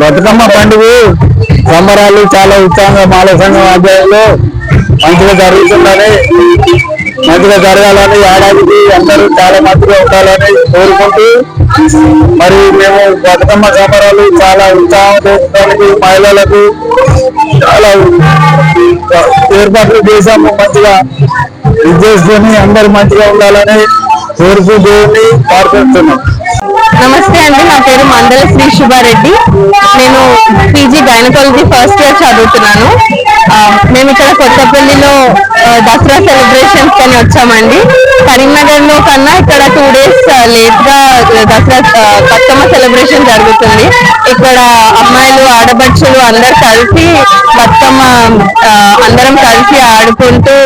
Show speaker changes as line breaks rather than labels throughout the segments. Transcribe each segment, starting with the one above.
బతుకమ్మ పండుగ. సంబరాలు చాలా ఉత్సాహంగా మాల సంఘం ఆధ్వర్యంలో మంచిగా జరుగుతుందని మంచిగా జరగాలని ఏడాదికి అందరూ చాలా మంచిగా ఉండాలని కోరుకుంటూ మరి మేము బతుకమ్మ సంబరాలు చాలా ఉత్సాహంగా మహిళలకు చాలా ఏర్పాట్లు చేశాము. మంచిగా ఇది చేసుకొని అందరూ మంచిగా ఉండాలని కోరుకుంటూ ప్రార్థిస్తున్నాం.
నమస్తే అండి నా పేరు మందల శ్రీ శుభారెడ్డి. నేను పీజీ గైనకాలజీ ఫస్ట్ ఇయర్ చదువుతున్నాను. మేము ఇక్కడ కొత్తపల్లిలో దసరా సెలబ్రేషన్స్ అని వచ్చామండి. కరీంనగర్లో కన్నా ఇక్కడ టూ డేస్ లేట్గా దసరా ఆ, బతుకమ్మ సెలబ్రేషన్ జరుగుతుంది. ఇక్కడ అమ్మాయిలు ఆడబడుచులు అందరు కలిసి బతుకమ్మ అందరం కలిసి ఆడుకుంటూ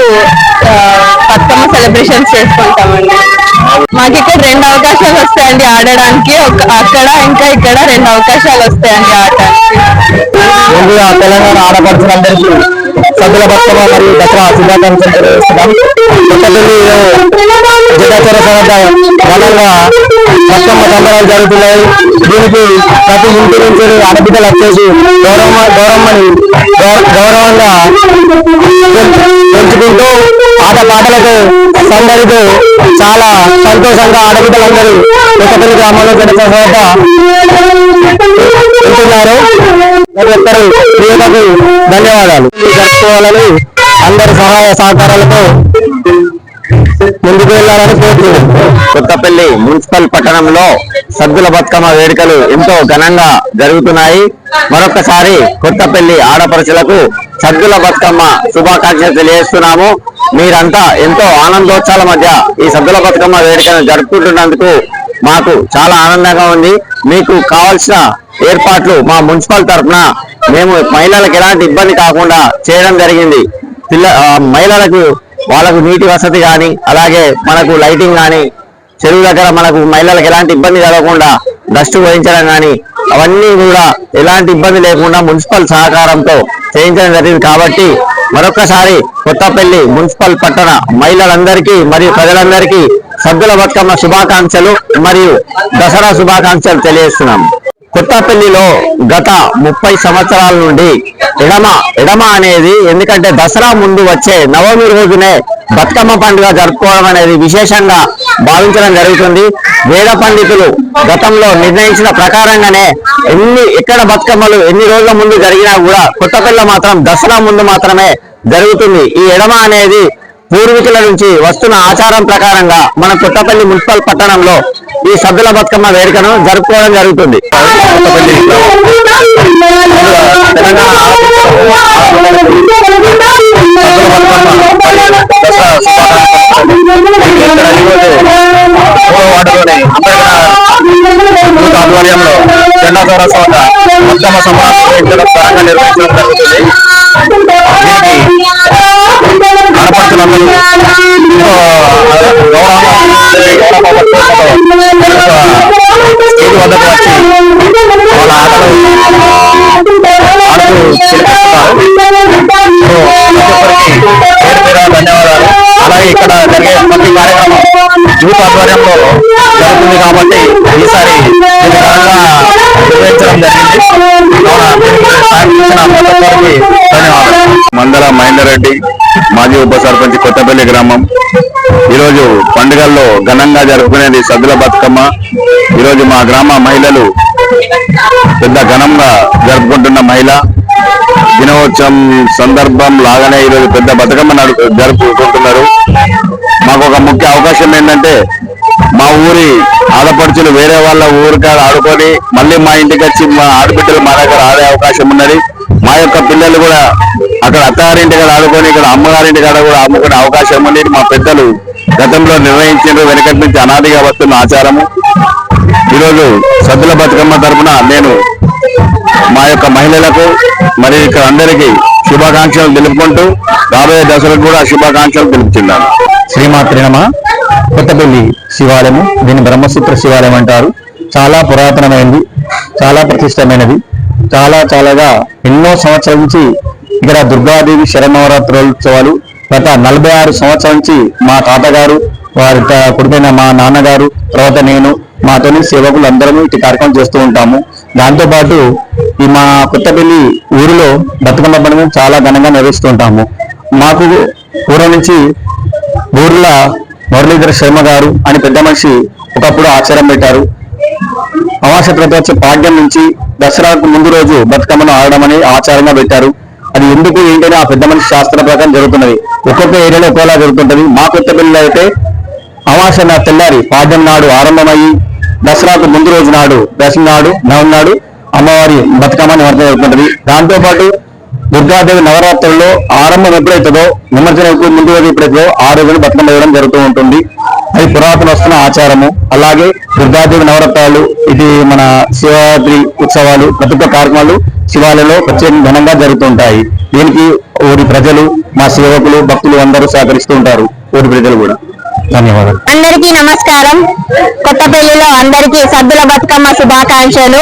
బతుకమ్మ సెలబ్రేషన్స్ చేసుకుంటామండి. మాకు ఇక్కడ రెండు అవకాశాలు వస్తాయండి ఆడడానికి. ఒక అక్కడ ఇంకా ఇక్కడ రెండు అవకాశాలు వస్తాయండి ఆడడానికి.
ముందుగా తెలంగాణ ఆడపడుచులందరికీ సద్దుల బతుకమ్మ మరియు దసరా శుభాకాంక్షలు తెలియజేస్తున్నాం. జిల్లాచర ఘనంగా బతుకమ్మ సంబరాలు జరుగుతున్నాయి. దీనికి ప్రతి ఇంటి నుంచి ఆడబిడ్డలు వచ్చేసి గౌరవ గౌరమ్మని గౌర- గౌరవంగా పెంచుకుంటూ ఆట పాటలకు సందడితో చాలా సంతోషంగా ఆడబిడ్డలందరూ కొత్తపల్లి గ్రామంలో గడిచిన తర్వాత ఉంటున్నారు. ప్రతి ఒక్కరు ధన్యవాదాలు. జరుపుకోవాలని అందరి సహాయ సహకారాలతో ముందుకు వెళ్ళాలని కోరుతున్నాను
కొత్తపల్లి మున్సిపల్ పట్టణంలో సద్దుల బతుకమ్మ వేడుకలు ఎంతో ఘనంగా జరుగుతున్నాయి. మరొకసారి కొత్తపల్లి ఆడపడుచులకు సద్దుల బతుకమ్మ శుభాకాంక్షలు తెలియజేస్తున్నాము. మీరంతా ఎంతో ఆనందోత్సాల మధ్య ఈ సద్దుల బతుకమ్మ వేడుకను జరుపుకుంటున్నందుకు మాకు చాలా ఆనందంగా ఉంది. మీకు కావాల్సిన ఏర్పాట్లు మా మున్సిపల్ తరఫున మేము మహిళలకు ఎలాంటి ఇబ్బంది కాకుండా చేయడం జరిగింది. పిల్ల మహిళలకు వాళ్ళకు నీటి వసతి కానీ అలాగే మనకు లైటింగ్ కానీ చెరువు దగ్గర మనకు మహిళలకు ఎలాంటి ఇబ్బంది కలగకుండా డస్ట్ వహించడం కానీ అవన్నీ కూడా ఎలాంటి ఇబ్బంది లేకుండా మున్సిపల్ సహకారంతో చేయించడం జరిగింది. కాబట్టి మరొకసారి కొత్తపల్లి మున్సిపల్ పట్టణ మహిళలందరికీ మరియు ప్రజలందరికీ సద్దుల బతుకమ్మ శుభాకాంక్షలు మరియు దసరా శుభాకాంక్షలు తెలియజేస్తున్నాం. కొత్తపల్లిలో గత ముప్పై సంవత్సరాల నుండి ఎడమ ఎడమ అనేది ఎందుకంటే దసరా ముందు వచ్చే నవమి రోజునే బతుకమ్మ పండుగ జరుపుకోవడం అనేది విశేషంగా భావించడం జరుగుతుంది. వేద పండితులు గతంలో నిర్ణయించిన ప్రకారంగానే ఎన్ని ఎక్కడ బతుకమ్మలు ఎన్ని రోజుల ముందు జరిగినా కూడా కొత్తపల్లి మాత్రం దసరా ముందు మాత్రమే జరుగుతుంది. ఈ ఎడమ అనేది పూర్వీకుల నుంచి వస్తున్న ఆచారం ప్రకారంగా మన పుట్టపల్లి మున్సిపల్ పట్టణంలో ఈ సద్దుల బతుకమ్మ వేడుకను జరుపుకోవడం జరుగుతుంది.
ఆధ్వర్యంలో జెండా సరస్వత బతుకమ్మ సమావేశం నిర్వహించడం జరుగుతుంది. స్టేజ్ వద్దకు వచ్చి వాళ్ళ ఆటలు ఆడుతూ ధన్యవాదాలు అలాగే ఇక్కడ జరిగే ప్రతి కార్యక్రమం యూత్ ఆధ్వర్యంలో జరుగుతుంది కాబట్టి ఈసారి నిర్వహించడం జరిగింది కావున దీనికి సహకరించిన ప్రతి ఒక్కరికి మందల మహేందర్ మాజీ ఉప సర్పంచ్ కొత్తపల్లి గ్రామం. ఈరోజు పండుగల్లో ఘనంగా జరుపుకునేది సద్దుల బతుకమ్మ. ఈరోజు మా గ్రామ మహిళలు పెద్ద ఘనంగా జరుపుకుంటున్న మహిళ. దినోత్సవం సందర్భం లాగానే ఈరోజు పెద్ద బతుకమ్మ జరుపుకుంటున్నారు. మాకు ఒక ముఖ్య అవకాశం ఏంటంటే మా ఊరి ఆడపడుచులు వేరే వాళ్ళ ఊరికాడ ఆడుకొని మళ్ళీ మా ఇంటికి వచ్చి మా ఆడబిడ్డలు మా దగ్గర ఆడే అవకాశం ఉన్నది. మా యొక్క పిల్లలు కూడా అక్కడ అత్తగారింటి కాడ ఆడుకొని ఇక్కడ అమ్మగారింటి కాడ కూడా అమ్ముకునే అవకాశం అనేది మా పెద్దలు గతంలో నిర్వహించారు వెనకటి నుంచి అనాదిగా వస్తున్న ఆచారము. ఈరోజు సద్దుల బతుకమ్మ తరఫున నేను మా యొక్క మహిళలకు మరి ఇక్కడ అందరికీ శుభాకాంక్షలు తెలుపుకుంటూ రాబోయే దశలకు కూడా శుభాకాంక్షలు తెలుపుతున్నాను. శ్రీమాత్రినమ కొత్తపల్లి శివాలయము దీన్ని బ్రహ్మసూత్ర శివాలయం అంటారు. చాలా పురాతనమైనది చాలా ప్రతిష్టమైనది. చాలా చాలాగా ఎన్నో సంవత్సరాల నుంచి ఇక్కడ దుర్గాదేవి శరణవరాత్రోత్సవాలు గత నలభై ఆరు సంవత్సరాల నుంచి మా తాతగారు వారి కొడుకైన మా నాన్నగారు తర్వాత నేను మాతోని సేవకులు అందరము ఇటు కార్యక్రమం చేస్తూ ఉంటాము. దాంతోపాటు ఈ మా కొత్తపల్లి ఊరిలో బతుకమ్మ పండుగ చాలా ఘనంగా నిర్వహిస్తుంటాము మాకు ఊరు నుంచి ఊర్ల మురళీధర శర్మ గారు అని పెద్ద మనిషి ఒకప్పుడు ఆచారం పెట్టారు. అమావాస్య ప్రతి వచ్చే పాడ్యం నుంచి దసరాకు ముందు రోజు బతుకమ్మను ఆడడం అనేది ఆచారంగా పెట్టారు. అది ఎందుకు ఏంటని ఆ పెద్ద మనిషి శాస్త్ర ప్రకారం జరుగుతున్నది. ఒక్కొక్క ఏరియాలో ఒక్కోలా జరుగుతుంటది. మా కొత్త పిల్లలు అయితే అమావాస్య నా తెల్లారి పాడ్యం నాడు ఆరంభమయ్యి దసరాకు ముందు రోజు నాడు దశమి నాడు నవం నాడు అమ్మవారి బతుకమ్మ నిమజ్జనం జరుగుతుంటది దాంతో పాటు దుర్గాదేవి నవరాత్రుల్లో ఆరంభం ఎప్పుడైతుందో నిమజ్జనం ఎక్కువ ముందు రోజు ఎప్పుడైతుందో ఆ రోజున బతుకమ్మ వేయడం జరుగుతూ ఉంటుంది. అది పురాతన వస్తున్న ఆచారము. అలాగే దుర్గాదేవి నవరత్నాలు ఇది మన శివరాత్రి ఉత్సవాలు ప్రతి ఒక్క కార్యక్రమాలు శివాలయంలో ప్రత్యేక ఘనంగా జరుగుతుంటాయి. దీనికి ఊరి ప్రజలు మా సేవకులు భక్తులు అందరూ సహకరిస్తూ ఉంటారు. ఊరి ప్రజలు కూడా. ధన్యవాదాలు.
అందరికీ నమస్కారం. కొత్తపల్లిలో అందరికీ సద్దుల బతుకమ్మ శుభాకాంక్షలు.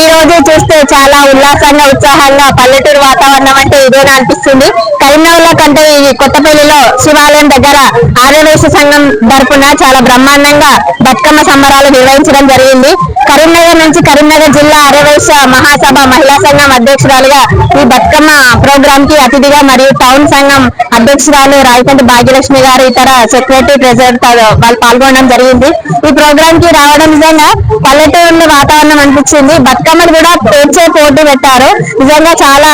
ఈ రోజు చూస్తే చాలా ఉల్లాసంగా ఉత్సాహంగా పల్లెటూరు వాతావరణం అంటే ఇదేనా అనిపిస్తుంది. కరీంనగర్లో కంటే ఈ కొత్తపల్లిలో శివాలయం దగ్గర ఆర్యవేశ సంఘం తరపున చాలా బ్రహ్మాండంగా బతుకమ్మ సంబరాలు నిర్వహించడం జరిగింది. కరీంనగర్ నుంచి కరీంనగర్ జిల్లా ఆర్యవేశ మహాసభ మహిళా సంఘం అధ్యక్షురాలుగా ఈ బతుకమ్మ ప్రోగ్రామ్కి అతిథిగా మరియు టౌన్ సంఘం అధ్యక్షురాలు రాయకంటి భాగ్యలక్ష్మి గారు ఇతర సెక్రటరీ ప్రెసెంట్ వాళ్ళు పాల్గొనడం జరిగింది. ఈ ప్రోగ్రామ్కి రావడం నిజంగా పల్లెటూరులో వాతావరణం అనిపించింది. బతుకమ్మను కూడా పేర్చే పోటీ పెట్టారు. నిజంగా చాలా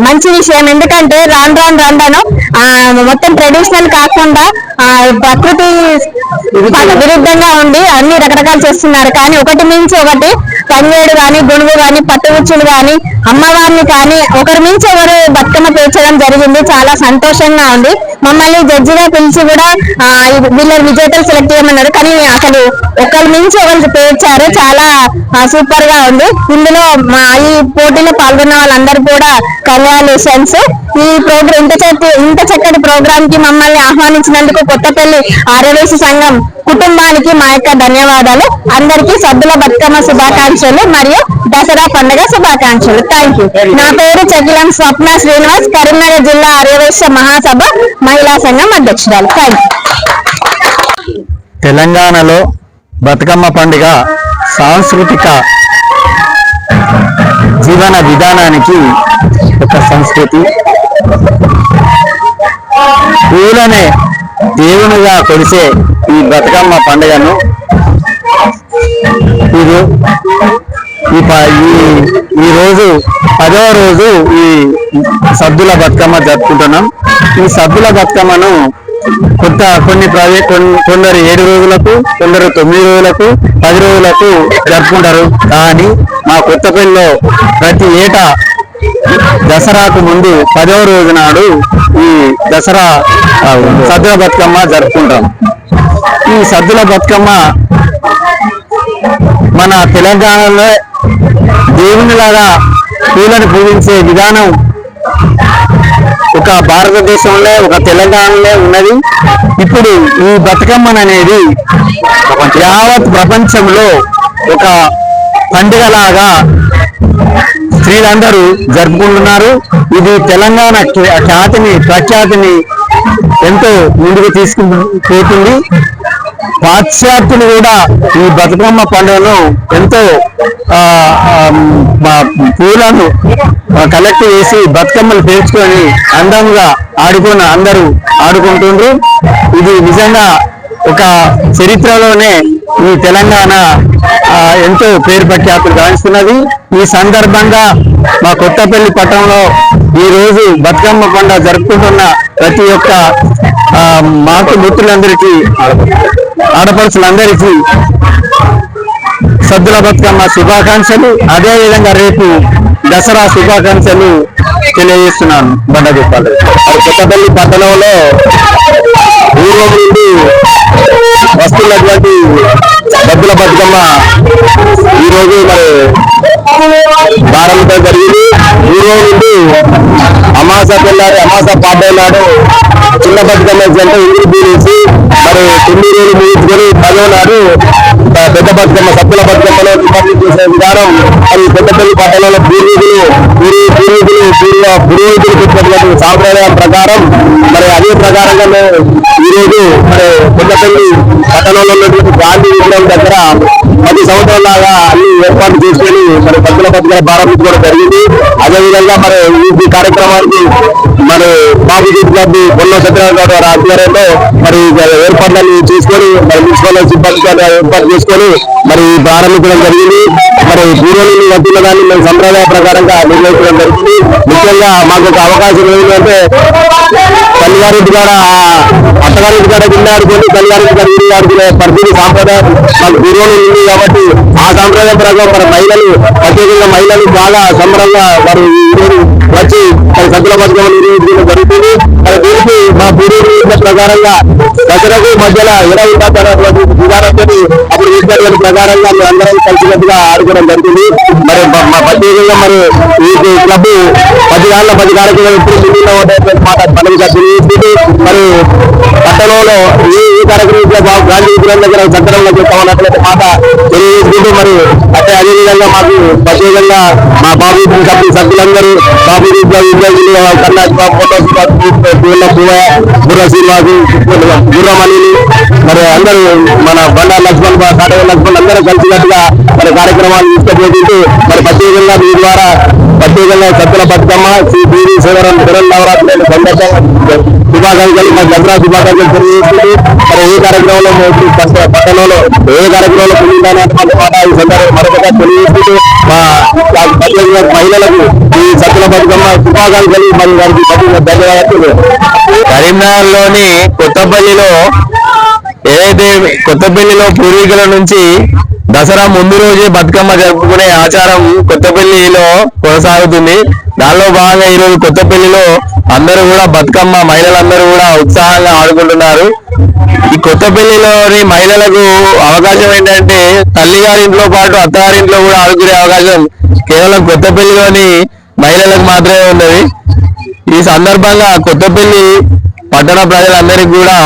మంచి విషయం. ఎందుకంటే రాను రాను రాను ఆ, మొత్తం ట్రెడిషనల్ కాకుండా ప్రకృతి విరుద్ధంగా ఉండి అన్ని రకరకాలు చేస్తున్నారు. కానీ ఒకటి మించి ఒకటి తంగేడు గాని గుణుగు గాని పట్టుగుచ్చులు గాని అమ్మవారిని కానీ ఒకరి మించి ఒకరు బతుకమ్మ పేర్చడం జరిగింది. చాలా సంతోషంగా ఉంది. మమ్మల్ని జడ్జిగా పిలిచి కూడా వీళ్ళ విజేతలు సెలెక్ట్ చేయమన్నారు. కానీ అసలు ఒకరి మించి ఒకరు పేర్చారు. చాలా సూపర్గా ఉంది. ఇందులో మా ఈ పోటీలో పాల్గొన్న వాళ్ళందరూ కూడా కంగ్రాచులేషన్స్ ఈ ప్రోగ్రామ్ ఇంత చక్కటి ఇంత చక్కటి ప్రోగ్రామ్కి మమ్మల్ని ఆహ్వానించినందుకు కొత్తపల్లి ఆర్యవేశ సంఘం కుటుంబానికి మా యొక్క ధన్యవాదాలు. అందరికీ సద్దుల బతుకమ్మ శుభాకాంక్షలు మరియు దసరా పండుగ శుభాకాంక్షలు. థ్యాంక్ నా పేరు చకిలం స్వప్న శ్రీనివాస్. కరీంనగర్ జిల్లా ఆర్యవేశ మహాసభ మహిళా సంఘం అధ్యక్షురాలు. థ్యాంక్
తెలంగాణలో బతుకమ్మ పండుగ సాంస్కృతిక జీవన విధానానికి ఒక సంస్కృతి. పూలనే దేవునిగా కొలిసే ఈ బతుకమ్మ పండుగను ఇది ఈ ఈ- ఈ రోజు పదవ రోజు ఈ సద్దుల బతుకమ్మ జరుపుకుంటున్నాం. ఈ సద్దుల బతుకమ్మను కొంత కొన్ని ప్రాజెక్ట్ కొందరు ఏడు రోజులకు కొందరు తొమ్మిది రోజులకు పది రోజులకు జరుపుకుంటారు. కానీ మా కొత్తపల్లిలో ప్రతి ఏటా దసరాకు ముందు పదవ రోజు నాడు ఈ దసరా సద్దుల బతుకమ్మ జరుపుకుంటాం. ఈ సద్దుల బతుకమ్మ మన తెలంగాణలో దేవునిలాగా పూలను పూజించే విధానం ఒక భారతదేశంలో ఒక తెలంగాణలో ఉన్నది. ఇప్పుడు ఈ బతుకమ్మన్ అనేది యావత్ ప్రపంచంలో ఒక పండుగలాగా వీళ్ళందరూ జరుపుకుంటున్నారు. ఇది తెలంగాణ ఖ్యాతిని ప్రఖ్యాతిని ఎంతో ముందుకు తీసుకుపోతుంది పాశ్చాత్యులు కూడా ఈ బతుకమ్మ పండుగను ఎంతో పూలను కలెక్ట్ చేసి బతుకమ్మలు పేర్చుకొని అందంగా ఆడుకున్న అందరూ ఆడుకుంటుండ్రు. ఇది నిజంగా ఒక చరిత్రలోనే ఈ తెలంగాణ ఎంతో పేరు ప్రఖ్యాతులు గావిస్తున్నది ఈ సందర్భంగా మా కొత్తపల్లి పట్టణంలో ఈ రోజు బతుకమ్మ పండుగ జరుపుకుంటున్న ప్రతి ఒక్క ఆ, మాకు మిత్రులందరికీ ఆడపడుచులందరికీ సద్దుల బతుకమ్మ శుభాకాంక్షలు. అదే విధంగా రేపు దసరా శుభాకాంక్షలు తెలియజేస్తున్నాను. బండగోపాల్ కొత్తపల్లి పట్టణంలో పూర్వం నుండి వస్తున్నటువంటి డబ్బుల బతుకమ్మ ఈ రోజు మరి ప్రారంభం జరిగింది. పూర్వం నుండి అమాస పిల్లాడు అమాస పాడ్డే నాడు చిన్న బతుకమ్మ జంట ఇంటికి తీసి మరి తొమ్మిది రోజులు ముగించుకొని పదో నాడు పెద్ద బతుకమ్మ సత్తుల బతుకమ్మలో నిమజ్జనం చేసే విధానం మరి పెద్దపల్లి పట్టణంలో పూర్వీకులు పూర్వీ పూర్వీకులు పూర్వ పురోహితులు పెట్టినటువంటి సాంప్రదాయం ప్రకారం మరి అదే ప్రకారంగా మేము ఈరోజు మరి పెద్దపల్లి పట్టణంలో ఉన్నటువంటి గాంధీ విగ్రహం దగ్గర పది సంవత్సరాల అన్ని ఏర్పాటు చేసుకొని
మరి సద్దుల బతుకమ్మ కూడా జరిగింది. అదేవిధంగా మరి ఈ కార్యక్రమానికి మరి పార్టీ క్లబ్ పొల్ల సత్యనారాయణ గారి ఆధ్వర్యంలో మరి ఏర్పాట్లను చేసుకొని మరి మున్సిపల్ సిబ్బంది ఏర్పాటు చేసుకొని మరి ప్రారంభించడం జరిగింది. మరి పూర్వం వద్దున్న దాన్ని మేము సంప్రదాయ ప్రకారంగా నిర్వహించడం జరిగింది. ముఖ్యంగా మాకు ఒక అవకాశం ఏంటంటే తల్లిగారింటి కాడ అత్తగారింటి కాడ గిన్నె ఆడుకొని తల్లిగారింటి కాడ ఇల్లు ఆడుకునే పరిస్థితి సాంప్రదాయం. మాకు పూర్వం ఉంది కాబట్టి ఆ సాంప్రదాయం ప్రకారం మన మహిళలు ప్రత్యేకంగా మహిళలు బాగా సంబరంగా వారు వచ్చి మరి సద్దుల బతుకమ్మ నిర్వహించడం జరుగుతుంది. దీనికి మా పూర్వీకుల ప్రకారంగా దసరకు మధ్యలో ఇరవై ఉండాలన్నటువంటి విధానంతో అప్పుడు చేసినటువంటి ప్రకారంగా మేము అందరం కలిసినట్టుగా ఆడుకోవడం జరుగుతుంది మరి ప్రత్యేకంగా మరి ఈ క్లబ్ పది ఏళ్ళ పది కార్యక్రమాలు ఎప్పుడు ముందులో ఉండేటువంటి మాట మనకి మరి పట్టణంలో ఈ ఈ కార్యక్రమం గాంధీ విగ్రహం దగ్గర సత్రంలో చెప్తామన్నటువంటి మాట తెలియజేసుకుంటూ మరి అంటే అదే విధంగా మాకు ప్రత్యేకంగా మా బాబు సభ్యులందరూ బాబు విద్యార్థులు కన్నాజ్ బాబు Abdullah Buwa Burasirwa Burramanini మరి అందరూ మన బండా లక్ష్మణ్ కాటవ లక్ష్మణ్ అందరూ కలిసినట్టుగా మరి కార్యక్రమాలు తీసుకుపోతుంటూ మరి ప్రత్యేకంగా మీ ద్వారా ప్రత్యేకంగా సత్తుల బతుకమ్మ శ్రీ బీవీ శివరం తిరుల నవరాత్రి సందర్భంగా శుభాకాంక్షలు మరి దసరా శుభాకాంక్షలు తెలియజేస్తుంది మరి ఏ కార్యక్రమంలో మేము పట్టణంలో ఏ కార్యక్రమంలో పొందిందనేటువంటి మాట ఈ సందర్భంగా మరొకగా తెలియజేస్తూ మా ప్రత్యేకంగా మహిళలకు ఈ సత్తుల బతుకమ్మ శుభాకాంక్షలు మరి వారికి ధన్యవాదాలు. కరీంనగర్లోని కొత్తపల్లిలో ఏదైతే కొత్తపల్లిలో పూర్వీకుల నుంచి దసరా ముందు రోజే బతుకమ్మ జరుపుకునే ఆచారం కొత్తపల్లిలో కొనసాగుతుంది. దానిలో భాగంగా ఈ రోజు కొత్తపల్లిలో అందరూ కూడా బతుకమ్మ మహిళలందరూ కూడా ఉత్సాహంగా ఆడుకుంటున్నారు. ఈ కొత్తపల్లిలోని మహిళలకు అవకాశం ఏంటంటే తల్లిగారింట్లో పాటు అత్తగారింట్లో కూడా ఆడుకునే అవకాశం కేవలం కొత్తపల్లిలోని మహిళలకు మాత్రమే ఉన్నది. ఈ సందర్భంగా కొత్తపల్లి పట్టణ ప్రజలందరికీ కూడా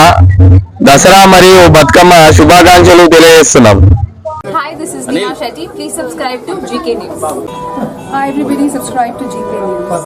దసరా మరియు బతుకమ్మ శుభాకాంక్షలు తెలియజేస్తున్నాం
Hi, this is Neha Shetty. Please subscribe to GK News.
Hi everybody, subscribe to GK News.